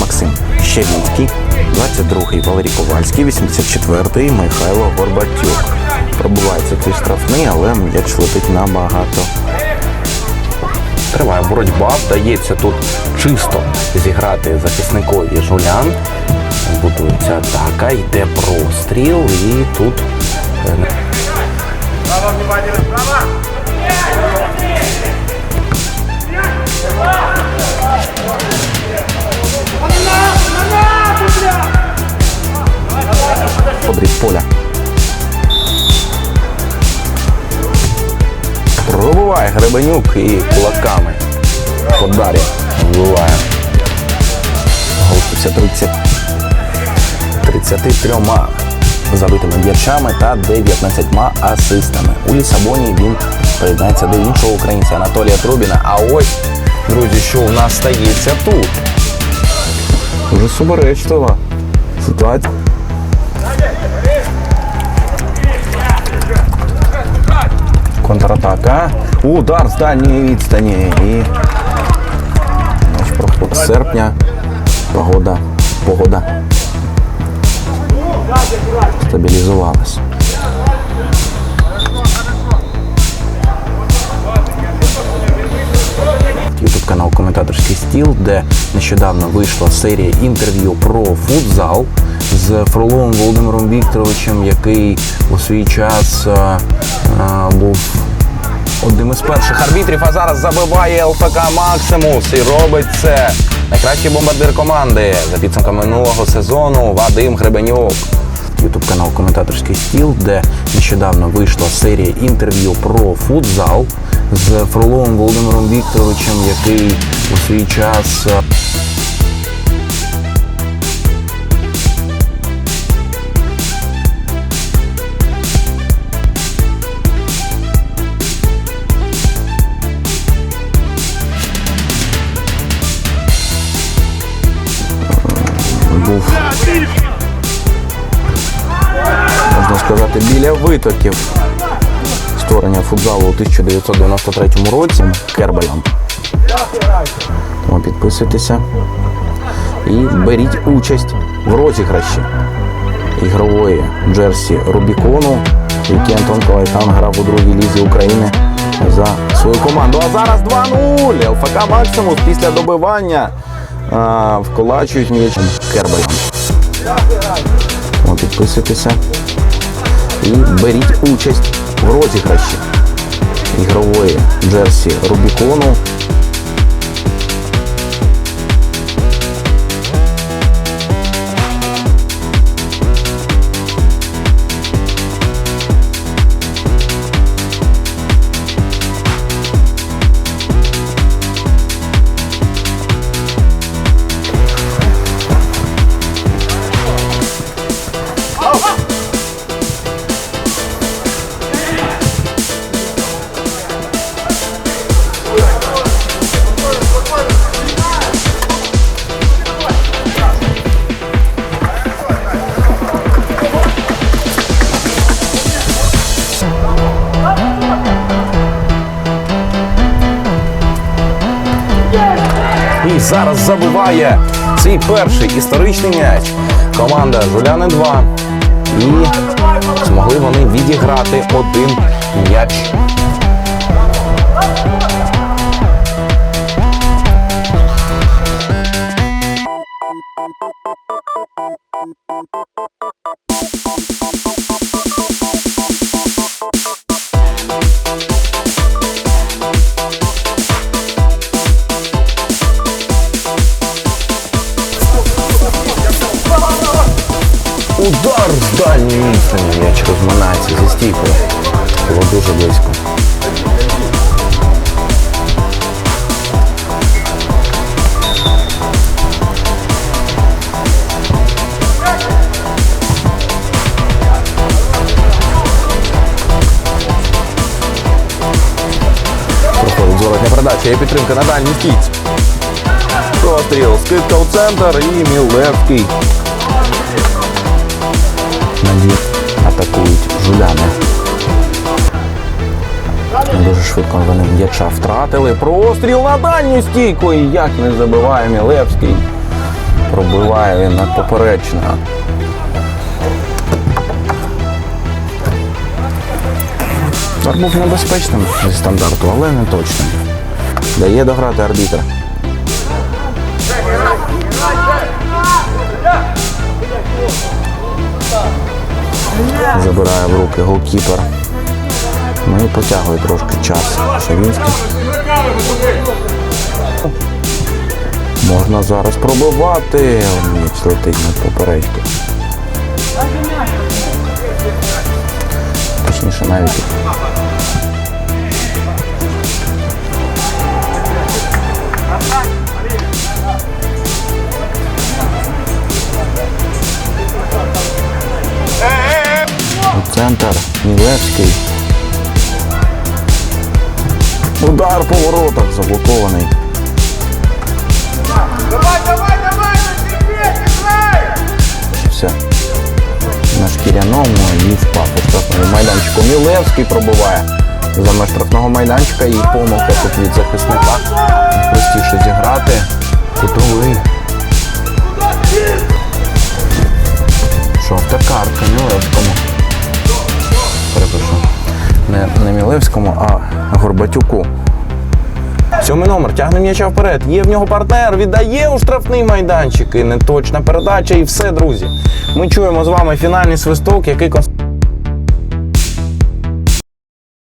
Максим Щерінський, 22-й Валерій Ковальський, 84-й Михайло Горбатюк. Пробувається цей штрафний, але м'яч летить набагато. Триває боротьба, вдається тут чисто зіграти захисникові жулян. Будується атака, йде простріл і тут е, подріз Пробиває Гребенюк і кулаками. Подарі вбиває. Гол 30, 33 забитими м'ячами та 19 асистами. У Лісабоні він приєднається до іншого українця Анатолія Трубіна. А ось, друзі, що у нас стається тут. Дуже суперечлива ситуація. Контратака. Удар з дальньої відстані. І проход серпня. Погода. Погода. Стабілізувалась. Канал Коментаторський стіл, де нещодавно вийшла серія інтерв'ю про футзал з Фроловим Володимиром Вікторовичем, який у свій час е, е, був одним із перших арбітрів, а зараз забиває ЛПК Максимус і робить це найкращий бомбардир команди за підсумками минулого сезону Вадим Гребенюк. Ютуб канал Коментаторський стіл, де нещодавно вийшла серія інтерв'ю про футзал з Фроловим Володимиром Вікторовичем, який у свій час можна біля витоків створення футзалу у 1993 році Кербелем. Тому підписуйтеся і беріть участь в розіграші ігрової джерсі Рубікону, який Антон Калайтан грав у другій лізі України за свою команду. А зараз 2-0. ЛФК Максимус після добивання а, вколачують м'ячем Кербелем. Підписуйтеся і беріть участь в розіграші ігрової джерсі Рубікону. Зараз забиває свій перший історичний м'яч. Команда Жуляни 2. І змогли вони відіграти один м'яч. Удар з дальньої відстані. М'яч розминається зі стійкою. Було дуже близько. Проходить зворотня передача. Є підтримка на дальній стійці. Простріл, скидка у центр і Мілевський. Надір атакують жуляни. Дуже швидко вони м'яча втратили. Простріл на дальню стійку. І як не забиває Мілевський. Пробиває він над поперечною. Удар був небезпечним зі стандарту, але не точним. Дає дограти арбітр. Забирає в руки голкіпер. Ну і потягує трошки час. Шавінський. Можна зараз пробивати. М'яч летить над поперечку. Точніше навіть. У Мілевський. Удар по воротах заблокований. Давай, давай, давай! Все. На шкіряному і впав у штрафному майданчику. Мілевський пробиває за меж штрафного майданчика і помилка тут від захисника. Простіше зіграти. Кутовий. Жовта картка Мілевському. Не, не Мілевському, а Горбатюку. Сьомий номер тягне м'яча вперед. Є в нього партнер, віддає у штрафний майданчик. І неточна передача, і все, друзі. Ми чуємо з вами фінальний свисток, який конс-